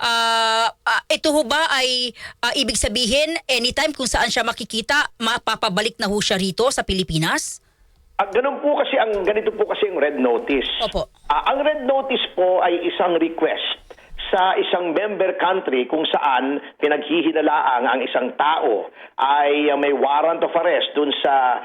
Ah, ah, ito ho ba ay ah, ibig sabihin anytime kung saan siya makikita, mapapabalik na ho siya rito sa Pilipinas? Ah, ganun po kasi ang ganito po kasi ang red notice. Opo. Ah, ang red notice po ay isang request sa isang member country kung saan pinaghihinalaang ang isang tao ay may warrant of arrest dun sa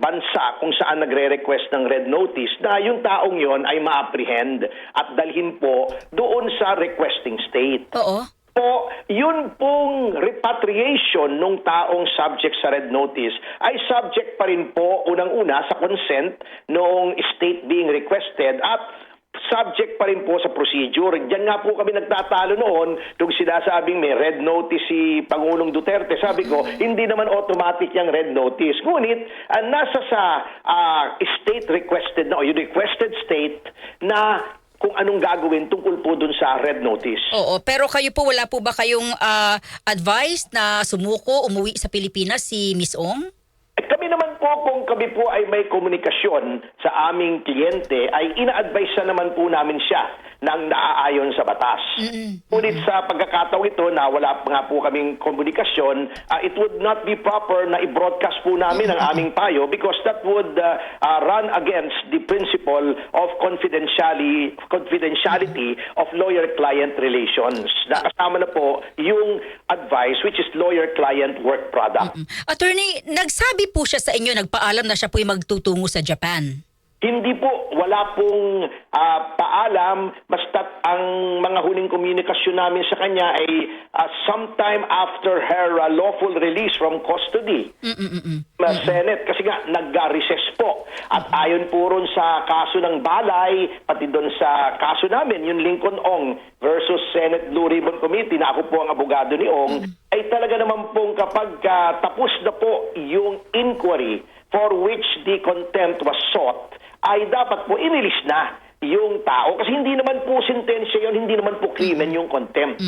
bansa kung saan nagre-request ng red notice na yung taong yon ay ma-apprehend at dalhin po doon sa requesting state Oo. po, yun pong repatriation nung taong subject sa red notice ay subject pa rin po unang-una sa consent nung state being requested at subject pa rin po sa procedure. Diyan nga po kami nagtatalo noon nung sinasabing may red notice si Pangulong Duterte. Sabi ko, hindi naman automatic yung red notice. Ngunit, ah, nasa sa ah, state requested na, o yung requested state na kung anong gagawin tungkol po dun sa red notice. Oo, pero kayo po wala po ba kayong ah, advice na sumuko, umuwi sa Pilipinas si Miss Ong? Po, kung kami po ay may komunikasyon sa aming kliyente, ay ina-advise na naman po namin siya ng naaayon sa batas. Ngunit sa pagkakataong ito na wala pa nga po kaming komunikasyon, ah, it would not be proper na i-broadcast po namin ang aming payo because that would ah, ah, run against the principle of confidentiality, confidentiality of lawyer-client relations. Na kasama na po yung advice which is lawyer-client work product. Attorney, nagsabi po siya sa inyo, nagpaalam na siya po yung magtutungo sa Japan. Hindi po, wala pong ah, paalam, basta't ang mga huling komunikasyon namin sa kanya ay ah, sometime after her ah, lawful release from custody. sa Senate kasi nga nag-recess po. At ayon po ron sa kaso ng Balay, pati doon sa kaso namin, yung Lincoln Ong versus Senate Blue Ribbon Committee, na ako po ang abogado ni Ong, ay talaga naman pong kapag ah, tapos na po yung inquiry for which the contempt was sought, ay dapat po inilis na yung tao. Kasi hindi naman po sentensya yun, hindi naman po krimen yung contempt.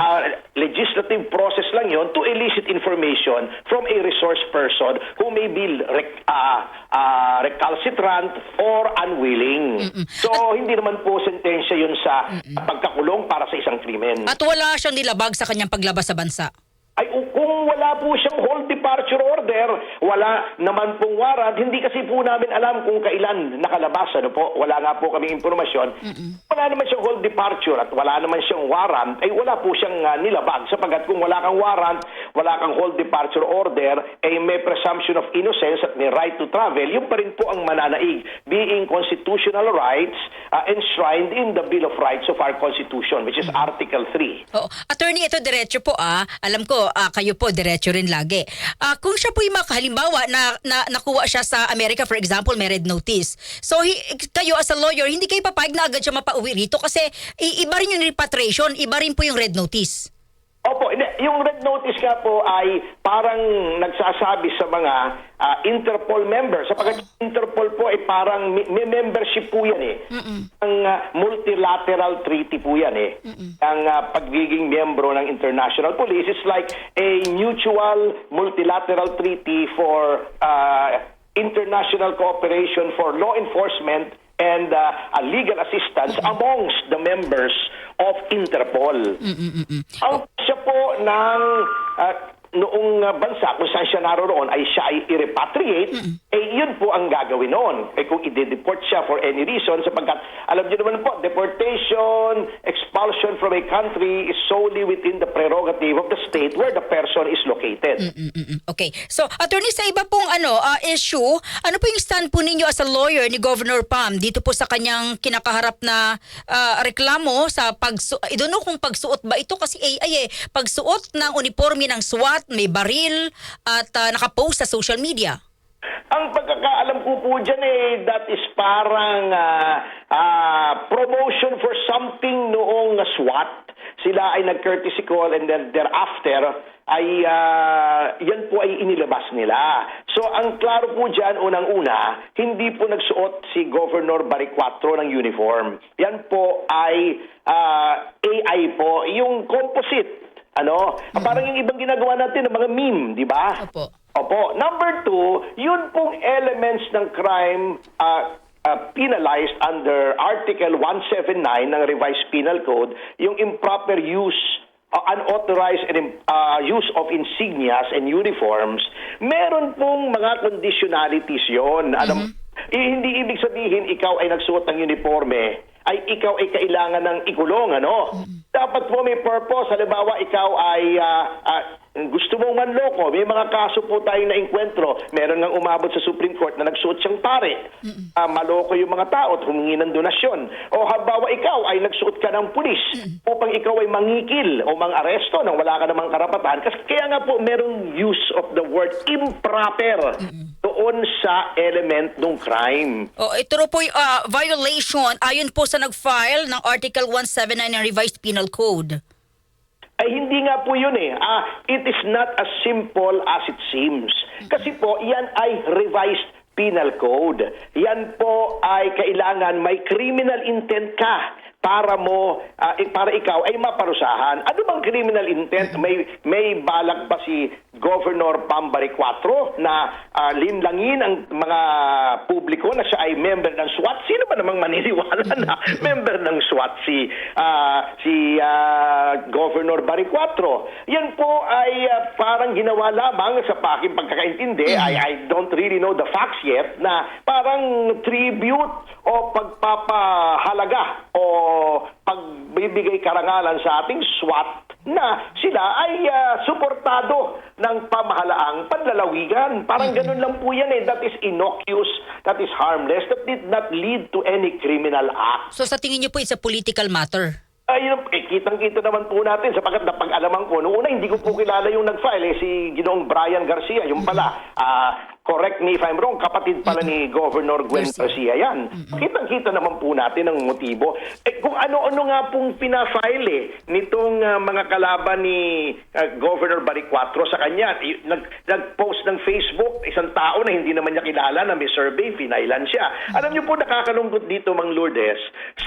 Ah, legislative process lang yon to elicit information from a resource person who may be rec- ah, ah, recalcitrant or unwilling. So, hindi naman po sentensya yun sa pagkakulong para sa isang krimen. At wala siyang nilabag sa kanyang paglabas sa bansa. Ay kung wala po siyang hold departure order, wala naman pong warrant, hindi kasi po namin alam kung kailan nakalabas. Ano po? Wala nga po kaming impormasyon. Wala naman siyang hold departure at wala naman siyang warrant, ay wala po siyang ah, nilabag. Sapagat kung wala kang warrant, wala kang hold departure order, ay may presumption of innocence at may right to travel, yun pa rin po ang mananaig, being constitutional rights ah, enshrined in the Bill of Rights of our Constitution, which is Article 3. Oo. Attorney, ito diretso po ah. Alam ko, ah, kayo po diretso rin lagi. Ah, kung siya po yung makahalimbawa na, na nakuha siya sa Amerika, for example, may red notice. So, hi, kayo as a lawyer, hindi kayo papayag na agad siya mapauwi rito kasi iba rin yung repatriation, iba rin po yung red notice. Hindi. yung red notice nga po ay parang nagsasabi sa mga ah, Interpol members. Sapagkat yung Interpol po ay parang may, membership po yan eh. Ang ah, multilateral treaty po yan eh. Ang ah, pagiging miyembro ng International Police is like a mutual multilateral treaty for ah, international cooperation for law enforcement and uh, a legal assistance amongst the members of Interpol. Ang siya po ng uh, noong uh, bansa kung saan siya naroon ay siya ay i-repatriate, eh yun po ang gagawin noon. Eh kung i-deport siya for any reason, sapagkat alam niyo naman po, deportation, expulsion from a country is solely within the prerogative of the state where the person is located. Mm-mm. Okay. So, attorney, sa iba pong ano, ah, issue, ano po yung stand po ninyo as a lawyer ni Governor Pam dito po sa kanyang kinakaharap na ah, reklamo sa pagsu... I don't know kung pagsuot ba ito kasi ay, ay eh, pagsuot ng uniforme ng SWAT, may baril at ah, nakapost sa social media. Ang pagkakaalam ko po dyan eh, that is parang ah, ah, promotion for something noong SWAT. Sila ay nag-courtesy call and then thereafter ay ah, yan po ay inilabas nila. So ang klaro po dyan, unang-una, hindi po nagsuot si Governor Baricuatro ng uniform. Yan po ay ah, AI po, yung composite. Ano? Parang yung ibang ginagawa natin ng mga meme, di ba? Opo. Opo. Number two, yun pong elements ng crime, ah, uh, penalized under Article 179 ng Revised Penal Code yung improper use uh, unauthorized and, uh, use of insignias and uniforms, meron pong mga conditionalities yon. Alam, eh, hindi ibig sabihin ikaw ay nagsuot ng uniforme ay ikaw ay kailangan ng ikulong, ano? Dapat po may purpose. Halimbawa, ikaw ay ah, ah, gusto mong manloko. May mga kaso po tayong nainkwentro. Meron nga umabot sa Supreme Court na nagsuot siyang pare. Ah, maloko yung mga tao at humingi ng donasyon. O halimbawa, ikaw ay nagsuot ka ng pulis upang ikaw ay mangikil o mang-aresto nang wala ka namang karapatan. Kasi kaya nga po merong use of the word improper doon sa element ng crime. Oh, ito ro po yung ah, violation ayon po sa nag-file ng Article 179 ng Revised Penal Code. Ay hindi nga po yun eh. Ah, it is not as simple as it seems. Kasi po, yan ay revised penal code. Yan po ay kailangan may criminal intent ka para mo eh, para ikaw ay maparusahan. Ano bang criminal intent? May may balak ba si Governor Pambari 4 na ah, linlangin ang mga publiko na siya ay member ng SWAT? Sino ba namang maniniwala na member ng SWAT si ah, si ah, Governor Bari 4? Yan po ay ah, parang ginawa lamang sa paking pagkakaintindi. I, I don't really know the facts yet na parang tribute o pagpapahalaga o pagbibigay karangalan sa ating SWAT na sila ay ah, suportado ng pamahalaang panlalawigan. Parang ganun lang po yan eh. That is innocuous, that is harmless, that did not lead to any criminal act. So sa tingin niyo po it's a political matter? Ayun, eh, kitang-kita naman po natin sapagkat napag-alaman ko. Noong una, hindi ko po kilala yung nag-file, eh, si Ginoong Brian Garcia. Yung pala, ah, correct me if I'm wrong, kapatid pala ni Governor Gwen Garcia yan. Kitang-kita naman po natin ang motibo. Eh, kung ano-ano nga pong pinafile eh, nitong ah, mga kalaban ni ah, Governor Baricuatro sa kanya. Nag, nag-post ng Facebook, isang tao na hindi naman niya kilala na may survey, finailan siya. Alam niyo po, nakakalungkot dito, Mang Lourdes,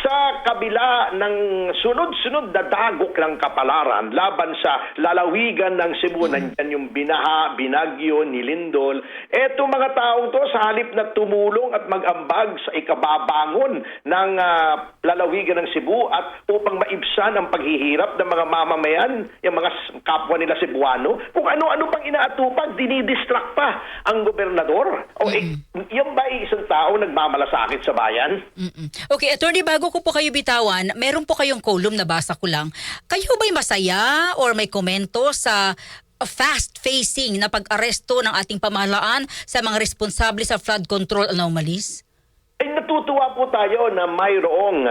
sa kabila ng sunod-sunod na dagok ng kapalaran laban sa lalawigan ng Cebu, nandyan yung binaha, binagyo, nilindol, eto mga taong to sa halip na tumulong at mag-ambag sa ikababangon ng ah, lalawigan ng Cebu at upang maibsan ang paghihirap ng mga mamamayan, yung mga kapwa nila Cebuano, kung ano-ano pang inaatupag, dinidistract pa ang gobernador. O eh, yung ba isang tao nagmamalasakit sa bayan? Mm-mm. Okay, attorney, bago ko po kayo bitawan, meron po kayong column na basa ko lang. Kayo ba'y masaya or may komento sa fast-facing na pag-aresto ng ating pamahalaan sa mga responsable sa flood control anomalies? ay natutuwa po tayo na mayroong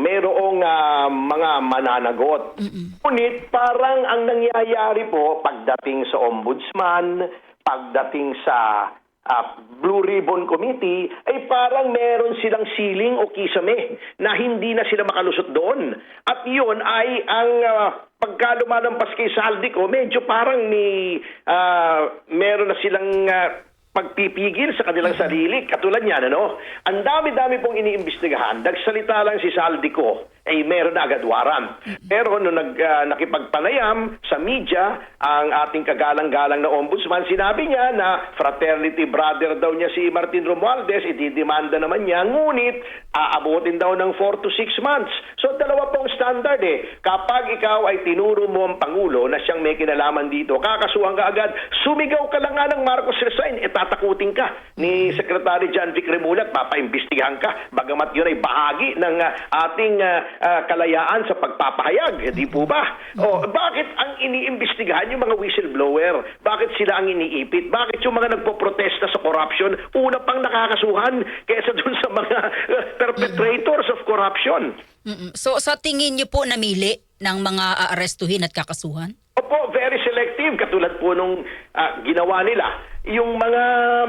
mayroong ah, mga mananagot. Ngunit parang ang nangyayari po pagdating sa ombudsman, pagdating sa ah, Blue Ribbon Committee, ay parang meron silang siling o kisame na hindi na sila makalusot doon. At yun ay ang ah, pagka lumalampas kay Saldico, medyo parang may ah, meron na silang ah, pagpipigil sa kanilang sarili. Katulad niyan, ano? Ang dami-dami pong iniimbestigahan. Nagsalita lang si Saldico, ay meron na agad warrant. Pero nung nag, ah, nakipagpanayam sa media, ang ating kagalang-galang na ombudsman, sinabi niya na fraternity brother daw niya si Martin Romualdez, itidemanda naman niya, ngunit aabutin daw ng 4 to 6 months. So dalawa pong standard eh. Kapag ikaw ay tinuro mo ang Pangulo na siyang may kinalaman dito, kakasuhan ka agad, sumigaw ka lang nga ng Marcos resign, etatakutin ka ni Secretary John Vic Remulla at papaimbestigahan ka, bagamat yun ay bahagi ng ah, ating ah, ah, kalayaan sa pagpapahayag, di po ba? O, bakit ang iniimbestigahan yung mga whistleblower? Bakit sila ang iniipit? Bakit yung mga nagpoprotesta sa corruption, una pang nakakasuhan kaysa dun sa mga ah, perpetrators of corruption? Mm-mm. So sa tingin niyo po namili ng mga aarestuhin at kakasuhan? Opo, very selective. Katulad po nung ah, ginawa nila. Yung mga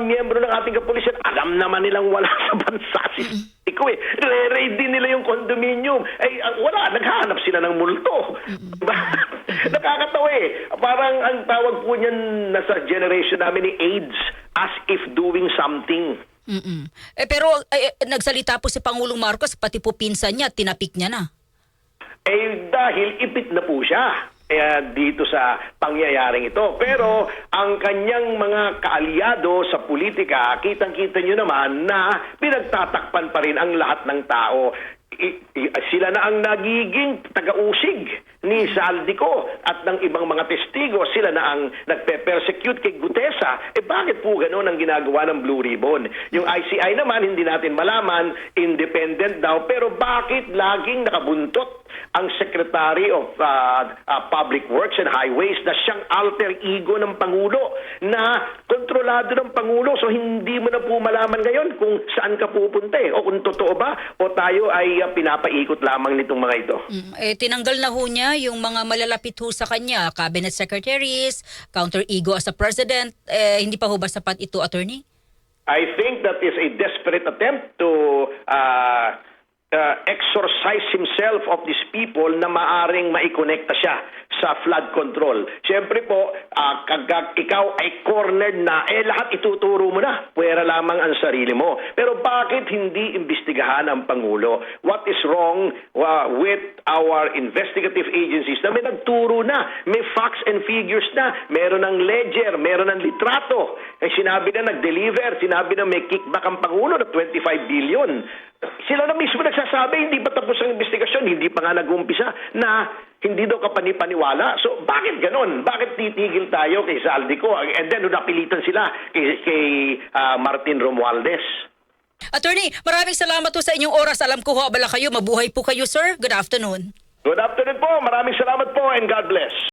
miyembro ng ating kapulisan, alam naman nilang wala sa bansa si Iko eh. Re-raid din nila yung condominium. Ay, ah, wala, naghahanap sila ng multo. Diba? Nakakatawa eh. Parang ang tawag po niyan nasa generation namin ni AIDS, as if doing something. Mm-mm. Eh, pero eh, eh, nagsalita po si Pangulong Marcos, pati po pinsan niya, tinapik niya na. Eh dahil ipit na po siya. Eh, dito sa pangyayaring ito. Pero ang kanyang mga kaalyado sa politika, kitang-kita nyo naman na pinagtatakpan pa rin ang lahat ng tao. I- i- sila na ang nagiging taga-usig ni Saldico at ng ibang mga testigo. Sila na ang nagpe-persecute kay Gutesa. Eh bakit po ganun ang ginagawa ng Blue Ribbon? Yung ICI naman, hindi natin malaman, independent daw. Pero bakit laging nakabuntot ang Secretary of uh, uh, Public Works and Highways na siyang alter ego ng Pangulo na kontrolado ng Pangulo so hindi mo na po malaman ngayon kung saan ka pupunta eh, o kung totoo ba o tayo ay uh, pinapaikot lamang nitong mga ito. Mm, eh, tinanggal na ho niya yung mga malalapit ho sa kanya, cabinet secretaries, counter ego as a president. Eh, hindi pa ho ba sapat ito, attorney? I think that is a desperate attempt to uh, uh, exorcise himself of these people na maaring maikonekta siya sa flood control. Siyempre po, uh, kagag ikaw ay cornered na, eh lahat ituturo mo na. Pwera lamang ang sarili mo. Pero bakit hindi imbestigahan ang Pangulo? What is wrong uh, with our investigative agencies na may nagturo na, may facts and figures na, meron ng ledger, meron ng litrato. Eh, sinabi na nag-deliver, sinabi na may kickback ang Pangulo na 25 billion. Sila na mismo nagsasabi, hindi pa tapos ang investigasyon, hindi pa nga nag-umpisa na hindi daw kapanipaniwala. So, bakit ganon? Bakit titigil tayo kay Saldico? And then, napilitan sila kay, kay ah, Martin Romualdez. Attorney, maraming salamat po sa inyong oras. Alam ko ho, abala kayo. Mabuhay po kayo, sir. Good afternoon. Good afternoon po. Maraming salamat po and God bless.